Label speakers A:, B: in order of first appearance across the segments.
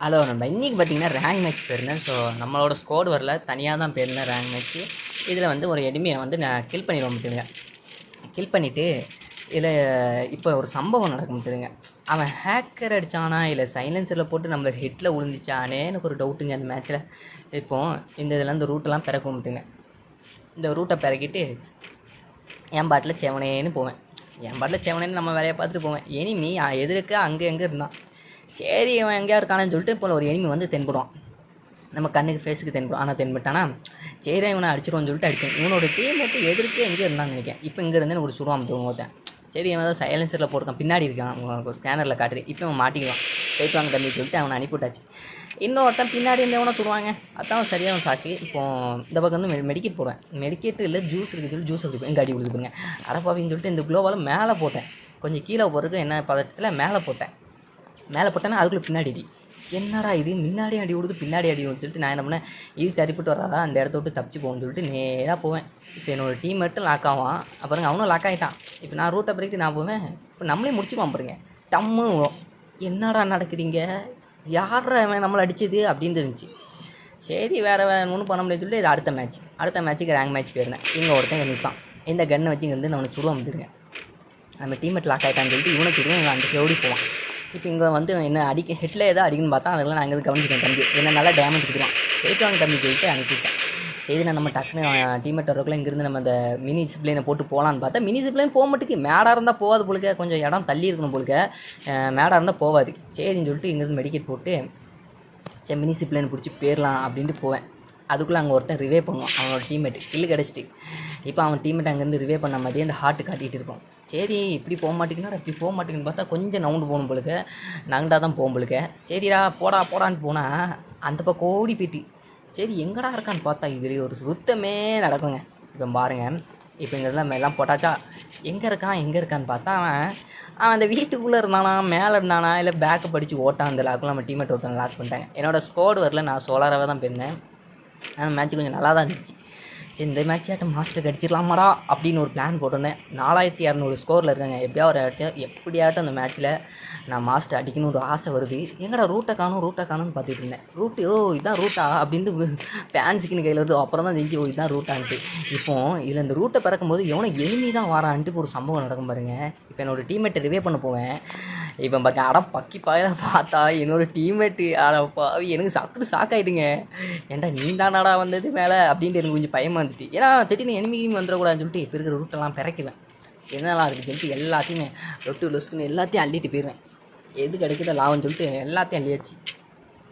A: Hello நம்ம இன்றைக்கி பார்த்தீங்கன்னா ரேங்க் மேட்ச் போயிருந்தேன் ஸோ நம்மளோட ஸ்கோர் வரல. தனியாக தான் போயிருந்தேன் ரேங்க் மேட்ச்சு இதில் வந்து ஒரு எனிமியை வந்து நான் கில் பண்ணிடுவோம் முடியுதுங்க கில் பண்ணிவிட்டு இதில் இப்போ ஒரு சம்பவம் நடக்க முடியுதுங்க அவன் ஹேக்கர் அடித்தானா இல்லை சைலன்சரில் போட்டு நம்மளுக்கு ஹிட்டில் விழுந்துச்சானே எனக்கு ஒரு டவுட்டுங்க அந்த மேட்ச்சில் இப்போது இந்த இதில் இந்த ரூட்டெல்லாம் பிறக்க முடியுதுங்க இந்த ரூட்டை பிறக்கிட்டு என் பாட்டில் செவனேன்னு போவேன். என் பாட்டில் செவனேன்னு நம்ம வேலையை பார்த்துட்டு போவேன். எனிமி எதிர்க்க அங்கே எங்கே இருந்தான்? சரி அவன் எங்கேயா இருக்கானு சொல்லிட்டு இப்போ ஒரு எனிமி வந்து தென்படுவான் நம்ம கண்ணுக்கு ஃபேஸுக்கு தென்படும் ஆனால் தென்பட்டானா? சரி இவனை அடிச்சிருவோம்னு சொல்லிட்டு அடிப்பேன். இவனோட டீம் மட்டும் எதிர்த்து எங்கேயும் இருந்தான்னு நினைக்கிறேன். இப்போ இங்கே இருந்தேன்னு ஒரு சுடுவான் ஒருத்தன் சரி இவன் தான் சைலன்சரில் போட்டிருக்கான். பின்னாடி இருக்கான். ஸ்கேனரில் காட்டுது. இப்போ அவன் மாட்டிக்குவான். போயிட்டு வாங்க தம்பி சொல்லிட்டு அவனை அனுப்பிவிட்டாச்சு. இன்னொருத்தன் பின்னாடி இருந்தவனை சுடுவாங்க. அதான் சரியான சாட்சி இப்போ இந்த பக்கம் வந்து மெடிக்கெட் போடுவேன். மெடிக்கெட் இல்லை ஜூஸ் இருக்குது சொல்லி ஜூஸ் குடிப்பேன் எங்கள் அடி கொடுத்துருப்பேங்க அடப்பாவின்னு சொல்லிட்டு இந்த குளோவால் மேலே போட்டேன். கொஞ்சம் கீழே போகிறதுக்கு என்ன பதட்டத்தில் மேலே போட்டேன். மேலே போட்டேன்னா அதுக்குள்ளே பின்னாடி அடி. என்னடா இது? முன்னாடி அடி விடுது பின்னாடி அடி விடுன்னு சொல்லிட்டு நான் என்ன பண்ணேன் இது சரிப்பட்டு வராதா? அந்த இடத்த விட்டு தப்பிச்சு போகணும்னு சொல்லிட்டு நேராக போவேன். இப்போ என்னோடய டீம் மட்டும் லாக் ஆவான். அப்புறம் அவனும் லாக் ஆகிட்டான் இப்போ நான் ரூட்டை பிறகு நான் போவேன். இப்போ நம்மளே முடிச்சுப்பான் பாருங்க. டம்முன்னு விழும் என்னடா நடக்குதுங்க? யாரா நம்மளை அடிச்சது? அப்படின்னு இருந்துச்சு. சரி வேறு வேறு ஒன்றும் பண்ண முடியாது சொல்லிட்டு இது அடுத்த மேட்ச் அடுத்த மேட்ச்சுக்கு ரேங்க் மேட்ச் போயிருந்தேன். இங்கே ஒருத்தன் நிற்பான் இந்த கன்னை வச்சு இங்கே வந்து நான் அவனை சுடுவான் வந்துருங்க நம்ம டீம்மேட் லாக் ஆகிட்டான்னு சொல்லிட்டு இவனை சுடுவோம் அந்த ஓடி போவான். இப்போ இங்கே வந்து என்ன அடிக்க ஹெட்டில் ஏதோ அடிக்கணும்னு பார்த்தா அதெல்லாம் நான் இங்கே கவனிச்சிட்டேன் தம்பி. என்ன நல்லா டேமேஜ் கொடுத்துருவான் போயிட்டு வாங்க தம்பி சொல்லிட்டு அனுப்பிவிட்டேன் சரி நான் நம்ம டக்குன்னு டீமேட் வரக்குள்ள இங்கேருந்து நம்ம அந்த மினி சிப்ளைனை போட்டு போகலான்னு பார்த்தா மினி சிப்ளைன் போக மாட்டுக்கு மேடாக இருந்தால் போகாது போலுக்க. கொஞ்சம் இடம் தள்ளி இருக்கணும் போலுக்க. மேடாக இருந்தால் போகாது. சரின்னு சொல்லிட்டு இங்கேருந்து மெடிக்கெட் போட்டு சரி மினி சிப்ளைன் பிடிச்சி போயிடலாம் அப்படின்ட்டு போவேன். அதுக்குள்ளே அங்கே ஒருத்தன் ரிவே பண்ணுவான். அவனோட டீம்மேட் கில்லு கிடச்சிட்டு. இப்போ அவன் டீம்மேட் அங்கேருந்து ரிவே பண்ண மாதிரியே அந்த ஹார்ட் காட்டிகிட்டு இருக்கும் சரி இப்படி போக மாட்டேங்குன்னா இப்படி போக மாட்டேங்குன்னு பார்த்தா கொஞ்சம் நவுண்டு போகணும் போலுக்க. நகண்டா தான் போகும் போலுக்க. சரிடா போடா போடான்னு போனால் அந்த பக்கம் ஓடி போயிட்டு. சரி எங்கடா இருக்கான்னு பார்த்தா இது ஒரு சுத்தமே நடக்குங்க இப்போ பாருங்கள் இப்போ இங்கே எல்லாம் போட்டாச்சா? எங்கே இருக்கான் எங்கே இருக்கான்னு பார்த்தா அவன் அவன் அந்த வீட்டுக்குள்ளே இருந்தானா மேலே இருந்தானா இல்லை பேக்கை படித்து ஓட்டான் அந்த லாக்கில் நம்ம டீமேட் ஒருத்தன் லாக் பண்ணிட்டாங்க. என்னோடய ஸ்கோடு வரல நான் சோலாராகவே தான் போயிருந்தேன். ஆனால் மேட்ச் கொஞ்சம் நல்லா தான் இருந்துச்சு. சரி இந்த மேட்ச் ஆட்டம் மாஸ்டருக்கு அடிச்சிடலாமாடா அப்படின்னு ஒரு பிளான் போட்டிருந்தேன். நாலாயிரத்தி இரநூறு ஸ்கோரில் இருக்காங்க. எப்படியா ஒரு ஆட்டம் எப்படியாட்டும் அந்த மேட்ச்சில் நான் மாஸ்டர் அடிக்கணும் ஒரு ஆசை வருது. எங்கடா ரூட்டை காணும் ரூட்டை காணும்னு பார்த்துட்டு இருந்தேன். ரூட்டு ஓ இதுதான் ரூட்டா அப்படின்ட்டு பேன்ஸுக்குன்னு கையில் வருது. அப்புறம் தான் தெரிஞ்சு ஓ இதுதான் ரூட்டான்ட்டு இப்போ இதில் இந்த ரூட்டை பிறக்கும்போது எவனோ எளிமை தான் வாரான்ட்டு ஒரு சம்பவம் நடக்கும் பாருங்கள் இப்போ என்னோடய டீம்மேட்டை ரிவே பண்ண போவேன். இப்போ பார்க்க அட பக்கி பாயில பார்த்தா என்னோட டீம்மேட்டு அட பாவி எனக்கு சாப்பிட்டு சாக்காயிடுங்க ஏன்டா நீ தானாடா வந்தது மேலே அப்படின்ட்டு எனக்கு கொஞ்சம் பயமாக இருந்துச்சு. ஏன்னா திடீர்னு எனிமி கிமி வந்துடக்கூடாதுன்னு சொல்லிட்டு இப்போ இருக்கிற ரூட்டெல்லாம் பிறக்குவேன் என்னெல்லாம் இருக்குன்னு சொல்லிட்டு எல்லாத்தையுமே ரொட்டு லொஸ்க்குன்னு எல்லாத்தையும் அள்ளிட்டு போயிடுவேன் எது கிடைக்குதோ லாபம்னு சொல்லிட்டு எல்லாத்தையும் அள்ளியாச்சு.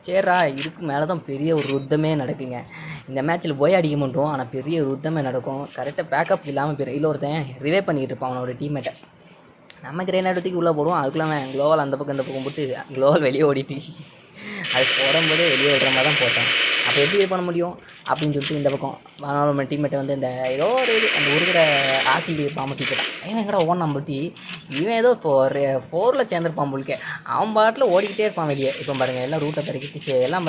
A: சரிடா இதுக்கு மேலே தான் பெரிய ஒரு ருத்தமே நடக்குங்க. இந்த மேட்ச்சில் போய் அடிக்க மாட்டோம் ஆனால் பெரிய ருத்தமே நடக்கும். கரெக்டாக பேக்கப் இல்லாமல் போயிடும் இல்லை ஒருத்தன் ரிவே பண்ணிகிட்டு இருப்பான் அவனோட டீம்மேட்டை நம்ம கிரேனாட் தூக்கி உள்ளே போடுவோம். அதுக்குள்ளே அவன் குளோவால் அந்த பக்கம் இந்த பக்கம் போட்டு குளோவால் வெளியே ஓடிட்டு அது போடும்போதே வெளியே விடுற மாதிரி தான் போட்டேன். அப்போ எப்படி இது பண்ண முடியும்? அப்படின்னு சொல்லிட்டு இந்த பக்கம். நம்ம டீம்மேட்டை வந்து இந்த ஏதோ ஒரு இது அந்த உருகிற ஆசிட் பாம்பு தீக்கிறான் ஏன் எங்கடா ஓன் பட்டி இவன் ஏதோ இப்போ ஒரு ஃபோரில் சேர்ந்துருப்பான் போலிக்க அவன் பாட்டில் ஓடிக்கிட்டே இருப்பான் வெளியே. இப்போ பாருங்கள் எல்லாம் ரூட்டை பிறக்கிட்டு எல்லாம்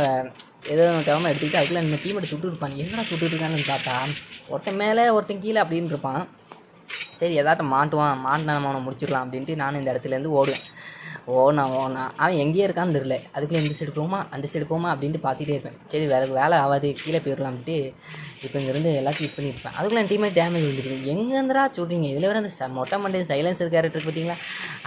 A: ஏதோ தேவை எடுத்துக்கிட்டு அதுக்குள்ளே நம்ம டீம்மேட்டை சுட்டு இருப்பான். எங்கடா சுட்டு இருக்கான்னு பார்த்தா ஒருத்தன் மேலே ஒருத்தன் கீழே அப்படின்னு இருப்பான். சரி எதாட்டம் மாட்டுவான் மாட்டினா நம்ம அவனை முடிச்சிடலாம் அப்படின்ட்டு நானும் இந்த இடத்துலேருந்து ஓடுவேன். ஓனா ஓனா அவன் எங்கேயே இருக்கான்னு தெரில அதுக்குள்ளே இந்த சைடு போகுமா அந்த சைடு போமா அப்படின்ட்டு பார்த்துட்டே இருப்பேன். சரி வேலை வேலை ஆகாது கீழே போயிடலாம்ட்டு இப்போ இங்கேருந்து எல்லாத்தையும் இது பண்ணியிருப்பேன் அதுக்குள்ளே என் டீமே டேமேஜ் வந்துருக்கு எங்கேருந்துடா சொல்கிறீங்க இதில் வேறு அந்த ச மொட்டை மண்டே சைலன்சர் கேரக்டர் பார்த்தீங்களா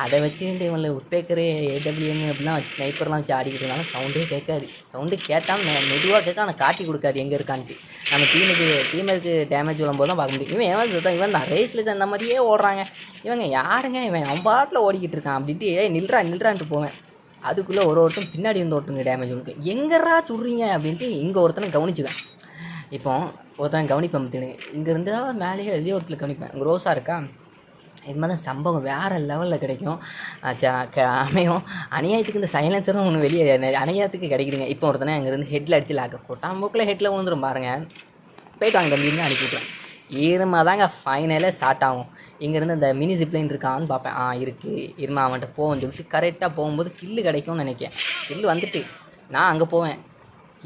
A: அதை வச்சு இவனில் உட்பேக்கரு ஏடபிள்யூஎம் அப்படிலாம் வச்சு ஸ்னைப்பர்லாம் வச்சு ஆடிக்கிட்டு சவுண்டே கேட்காது. சவுண்டு கேட்டால் மெதுவாக கேட்க ஆனால் காட்டி கொடுக்காது எங்கே இருக்கான்ட்டு. நம்ம டீமுக்கு டீமருக்கு டேமேஜ் வரும்போது தான் பார்க்க முடியும். இவன் ஏன் சொல்கிறான் இவன் தான் ரேஸில் அந்த மாதிரியே ஓடுறாங்க. இவங்க யாருங்க? இவன் அவன் பாட்டில் ஓடிக்கிட்டு இருக்கான் அப்படின்ட்டு ஏய் நில்றா நில்றான்ட்டு போவேன். அதுக்குள்ளே ஒரு ஒருத்தன் பின்னாடி இருந்த ஒருத்தங்க டேமேஜ் உங்களுக்கு எங்கேரா சொல்கிறீங்க அப்படின்ட்டு இங்கே ஒருத்தனை கவனிச்சுவேன். இப்போ ஒருத்தன் கவனிப்பேன் பார்த்துன்னு இங்கேருந்து மேலேயே வெளியே ஒருத்தர் கவனிப்பேன். ரோஸாக இருக்கா? இது மாதிரி தான் சம்பவம் வேறு லெவலில் கிடைக்கும். அமையும். அநியாயத்துக்கு இந்த சைலன்சரும் ஒன்று வெளியே அநியாயத்துக்கு கிடைக்குதுங்க. இப்போ ஒருத்தனை அங்கேருந்து ஹெட்டில் அடித்து லாக்க கொட்டாம்போக்கில் ஹெட்டில் விழுந்துரும் பாருங்கள் போயிட்டு வாங்க தம்பின்னு அனுப்பிவிட்றேன் ஈரமாக தாங்க ஃபைனலே ஸ்டார்ட் ஆகும். இங்கேருந்து அந்த மினி ஜிப்லைன் இருக்கான்னு பார்ப்பேன். ஆ இருக்குது இருமா அவன்கிட்ட போவோம்னு சொல்லிட்டு கரெக்டாக போகும்போது கில்லு கிடைக்கும்னு நினைக்கிறேன். கில்லு வந்துட்டு. நான் அங்கே போவேன்.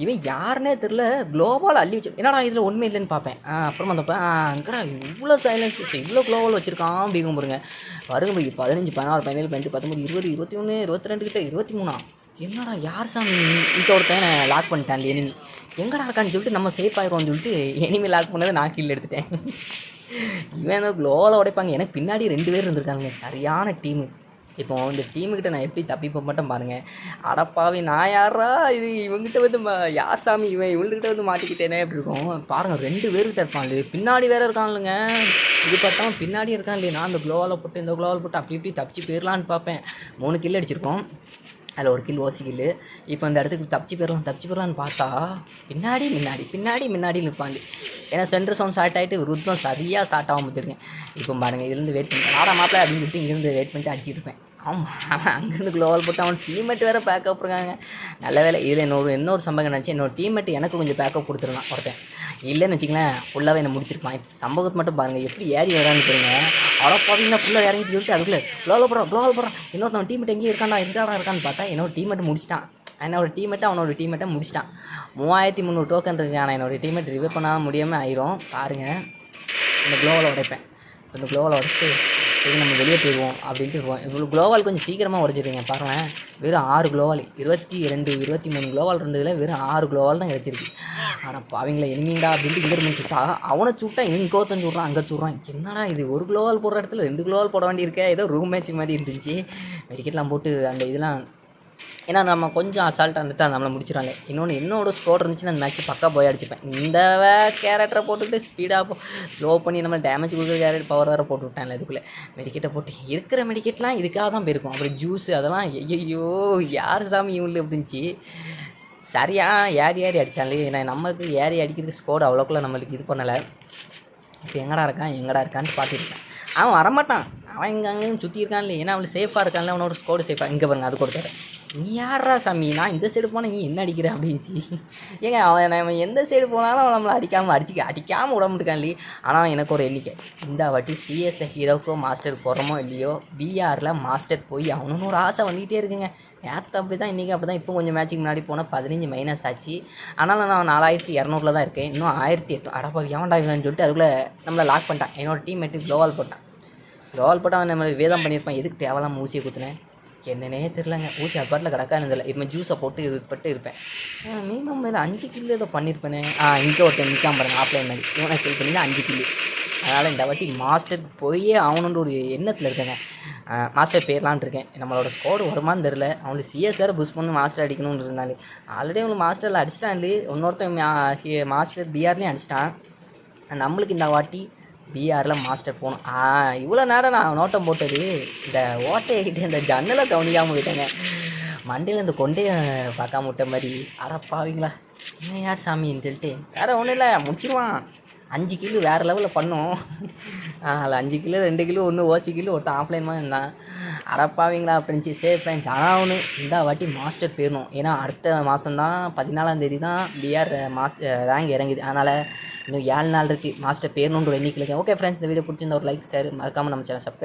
A: இவன் யாருன்னே தெரில குளோபால் அள்ளி வச்சு என்னடா இதில் உண்மை இல்லைன்னு பார்ப்பேன். அப்புறம் வந்தப்போ அங்கடா இவ்வளோ சைலன்ஸ் இவ்வளோ குளோபால் வச்சுருக்கான் அப்படிங்கும் பாருங்க. வருங்க போய் பதினஞ்சு பதினாறு பதினேழு பதினெட்டு பத்தொம்பது இருபது இருபத்தி ஒன்று இருபத்தி ரெண்டு கிட்ட இருபத்தி மூணா என்னடா யார் சாமி? இந்த ஒருத்தன் லாக் பண்ணிட்டான் எனிமி எங்கடா இருக்கான்னு சொல்லிட்டு நம்ம சேஃப் ஆயிடுவோம்னு சொல்லிட்டு எனிமி லாக் பண்ணதை நான் கீழே எடுத்துட்டேன். இவன் ஏதோ க்ளோவில் உடைப்பாங்க. எனக்கு பின்னாடி ரெண்டு பேர் இருந்திருக்காங்க. சரியான டீமு இப்போ இந்த டீமுக்கிட்ட நான் எப்படி தப்பிப்ப மட்டும் பாருங்கள் அடப்பாவி நான் யாரா இது இவங்ககிட்ட வந்து யார் சாமி? இவன் இவங்ககிட்ட வந்து மாட்டிக்கிட்டேனே அப்படி இருக்கும். பாருங்கள் ரெண்டு பேருக்கு இருப்பாங்க பின்னாடி வேறு இருக்கான்லுங்க இது பார்த்தா பின்னாடி இருக்கான் இல்லையே நான் இந்த க்ளோவால் போட்டு இந்த க்ளோவால் போட்டு அப்படி இப்படி தப்பிச்சு போயிடலான்னு பார்ப்பேன். மூணு கில் அடிச்சிருக்கோம். அதில் ஒரு கில் ஓசி கில்லு. இப்போ இந்த இடத்துக்கு தப்பிச்சு போயிடலாம் தப்பிச்சு போயிடலான்னு பார்த்தா பின்னாடி முன்னாடி பின்னாடி முன்னாடி நிற்பாங்க ஏன்னா சென்டர் சவுண்ட் ஷார்ட் ஆகிட்டு ருத்ரம் சரியாக ஸ்டார்ட் ஆகும் பார்த்துருக்கேன் இப்போ பாருங்கள் இதுலேருந்து வெயிட் பண்ணி ஆறாம் மாப்பிள்ள அப்படின்னு சொல்லிட்டு இங்கேருந்து வெயிட் பண்ணிட்டு அடிச்சிருப்பேன் ஆமாம் ஆமாம் அங்கேருந்து குளோவல் போட்டு அவன் டீம்மேட் வேறு பேக்கப் இருக்காங்க. நல்ல வேலை இதில் இன்னொரு இன்னொரு சம்பவம் நினச்சி என்னோட டீம்மேட் எனக்கு கொஞ்சம் பேக்கப் கொடுத்துருந்தான் ஒருத்தன். இல்லைன்னு வச்சிங்களேன் ஃபுல்லாகவே என்னை முடிச்சிருப்பான். சம்பவத்தை மட்டும் பாருங்கள் எப்படி ஏறி வரான்னு சொல்லுங்கள் அவ்வளோ பார்த்தீங்கன்னா ஃபுல்லாக இறங்கிட்டு சொல்லிட்டு அதுக்குள்ளே க்ளோவில் போடுறான் க்ளோவில் போடுறான் இன்னொருத்தன் டீம்மேட் எங்கேயும் இருக்கான்டா எங்கடா இருக்கான்னு பார்த்தா என்னோட டீமெட் முடிச்சிட்டான். என்னோட டீம்மேட்டை அவனோட டீம்மேட்டை முடிச்சிட்டான். மூவாயிரத்தி முந்நூறு டோக்கன் இருக்கு ஆனால் என்னோட டீமெட் ரிவே பண்ணாமல் முடியாமல் ஆயிரும். பாருங்கள் இந்த க்ளோவில் உடைப்பேன். இந்த க்ளோவில் உடைச்சிட்டு சரி நம்ம வெளியே போயிடுவோம் அப்படின்ட்டு இருக்கோம் இவ்வளோ குளோவால் கொஞ்சம் சீக்கிரமாக உடச்சிருங்க பாருங்களேன். வெறும் ஆறு க்ளோவால். இருபத்தி ரெண்டு இருபத்தி மூணு குளோவால் இருந்ததில் வெறும் ஆறு குளோவால் தான் கிடச்சிருக்கு. ஆனால் அவங்கள எனிமீண்டா அப்படின்ட்டு இங்கே இருந்து சுட்டா. அவனை சுட்டா இங்கே ஒருத்தன் சுடுறான் அங்கே சுடுறான். என்னடா இது ஒரு க்ளோவால் போடுற இடத்துல ரெண்டு க்ளோவால் போட வேண்டியிருக்கே. ஏதோ ரூம் மேட்ச் மாதிரி இருந்துச்சு. மெடிக்கெட்லாம் போட்டு அந்த இதெல்லாம் ஏன்னா நம்ம கொஞ்சம் அசால்ட்டாக இருந்துட்டு நம்மளை முடிச்சிடறாங்க இன்னொன்று என்னோட ஸ்கோர் இருந்துச்சுன்னா அந்த மேட்ச் பக்கா போய் அடிச்சுப்பேன் இந்த கேரக்டரை போட்டுட்டு ஸ்பீடாக போ ஸ்லோ பண்ணி நம்ம டேமேஜ் கொடுக்குற கேரக்டர் பவர் வேறு போட்டு விட்டான்ல இதுக்குள்ளே. மெடிக்கெட்டை போட்டு இருக்கிற மெடிக்கெட்லாம் இதுக்காக தான் போயிருக்கும். அப்புறம் ஜூஸ் அதெல்லாம் ஐயோ யார் சாமி இவங்களு அப்படின்ச்சு சரியாக ஏறி ஏறி அடித்தாலே ஏன்னா நம்மளுக்கு ஏறி அடிக்கிறதுக்கு ஸ்கோர் அவ்வளோக்குள்ள நம்மளுக்கு இது பண்ணலை. இப்போ எங்கடா இருக்கான் எங்கடா இருக்கான்னு பார்த்துருக்கேன் அவன் வரமாட்டான். அவன் இங்கே அங்கேயும் சுற்றி இருக்கான்ல ஏன்னா அவன் சேஃபாக இருக்கான்ல அவனோட ஸ்கோடு சேஃபாக இங்கே பாருங்க அது கொடுத்தாரு. நீ யாரா சாமி? நான் இந்த சைடு போனால் நீ என்ன அடிக்கிற அப்படின்ச்சு ஏங்க அவன் நம்ம எந்த சைடு போனாலும் அவன் நம்மளை அடிக்காமல் அடிச்சு அடிக்காமல் விட மாட்டேக்கான்லி ஆனால் எனக்கு ஒரு எண்ணிக்கை. இந்த வாட்டி சிஎஸ்ஐ ஹீரோக்கோ மாஸ்டர் போகிறோமோ இல்லையோ பிஆரில் மாஸ்டர் போய் அவனுன்னு ஒரு ஆசை வந்துக்கிட்டே இருக்குங்க. நேற்று அப்படி தான் இன்றைக்கி அப்படி தான் இப்போ கொஞ்சம் மேட்ச்சுக்கு முன்னாடி போனால் பதினஞ்சு மைனஸ் ஆச்சு. ஆனாலும் நான் நாலாயிரத்தி இரநூறுல தான் இருக்கேன். இன்னும் ஆயிரத்தி எட்டு அடப்பா ஏன்டா இவன்னு சொல்லிட்டு அதுக்குள்ளே நம்மளை லாக் பண்ணிட்டான். என்னோட டீம் மேட்டு க்ளோவால் போட்டான். க்ளோவால் போட்டால் அவன் நம்ம வேதம் பண்ணியிருப்பான். எதுக்கு தேவையில்லாமல் ஊசியை குத்துனேன் என்னன்னே தெரிலங்க ஊசி அப்பாட்டில் கிடக்கான்னு இருந்ததில்ல இதுமாதிரி ஜூஸை போட்டு இது பட்டு இருப்பேன். மினிமம் இதில் அஞ்சு கிலோ ஏதோ பண்ணியிருப்பேன். ஆ இங்கே ஒருத்தன் நிற்காம பாருங்க ஆஃப்லைன் மாதிரி இவனை கில் பண்ணி அஞ்சு கிலோ அதனால் இந்த வாட்டி மாஸ்டருக்கு போயே ஆகணுன்ற ஒரு எண்ணத்தில் இருக்கேங்க. மாஸ்டர் பேர்லான் இருக்கேன். நம்மளோட ஸ்கோடு வருமான்னு தெரில அவனுக்கு சிஎஸ் வேறு புஷ் பண்ணி மாஸ்டர் அடிக்கணும்னு இருந்தாலே. ஆல்ரெடி அவனுக்கு மாஸ்டரில் அடிச்சிட்டான் இல்லை இன்னொருத்தன் மாஸ்டர் பிஆர்லேயும் அடிச்சிட்டான். நம்மளுக்கு இந்த வாட்டி பிஆரில் மாஸ்டர் போகணும். ஆ இவ்வளோ நேரம் நான் நோட்டம் போட்டது. இந்த ஓட்டையிட்டு இந்த ஜன்னலை கவனிக்காமல் விட்டேங்க. மண்டையில் இந்த கொண்டையை பார்க்காம விட்ட மாதிரி. அடப்பாவீங்களா என்ன யார் சாமின்னு சொல்லிட்டு வேறு ஒன்றும் இல்லை முடிச்சிருவான். அஞ்சு கிலோ வேறு லெவலில் பண்ணோம். அதில் அஞ்சு கிலோ ரெண்டு கிலோ ஒன்று ஓசி கிலோ ஒருத்தன் ஆஃப்லைன் மாதிரி இருந்தான். அடப்பாவீங்களா அப்படின்ச்சு சரி ஃப்ரெண்ட்ஸ் ஆனால் ஒன்று இந்த வாட்டி மாஸ்டர் போயிடணும். ஏன்னா அடுத்த மாதம் தான் பதினாலாம் தேதி தான் பிஆர் மாஸ் ரேங்க் இறங்குது. அதனால் இன்னும் ஏழு நாள் இருக்குது மாஸ்டர் பேரணுன்ற எண்ணிக்கை ஓகே ஃப்ரெண்ட்ஸ் இந்த வீடியோ பிடிச்சிருந்தா ஒரு லைக் சார் மறக்காமல் நம்ம சேனல் சப்ஸ்கிரைப்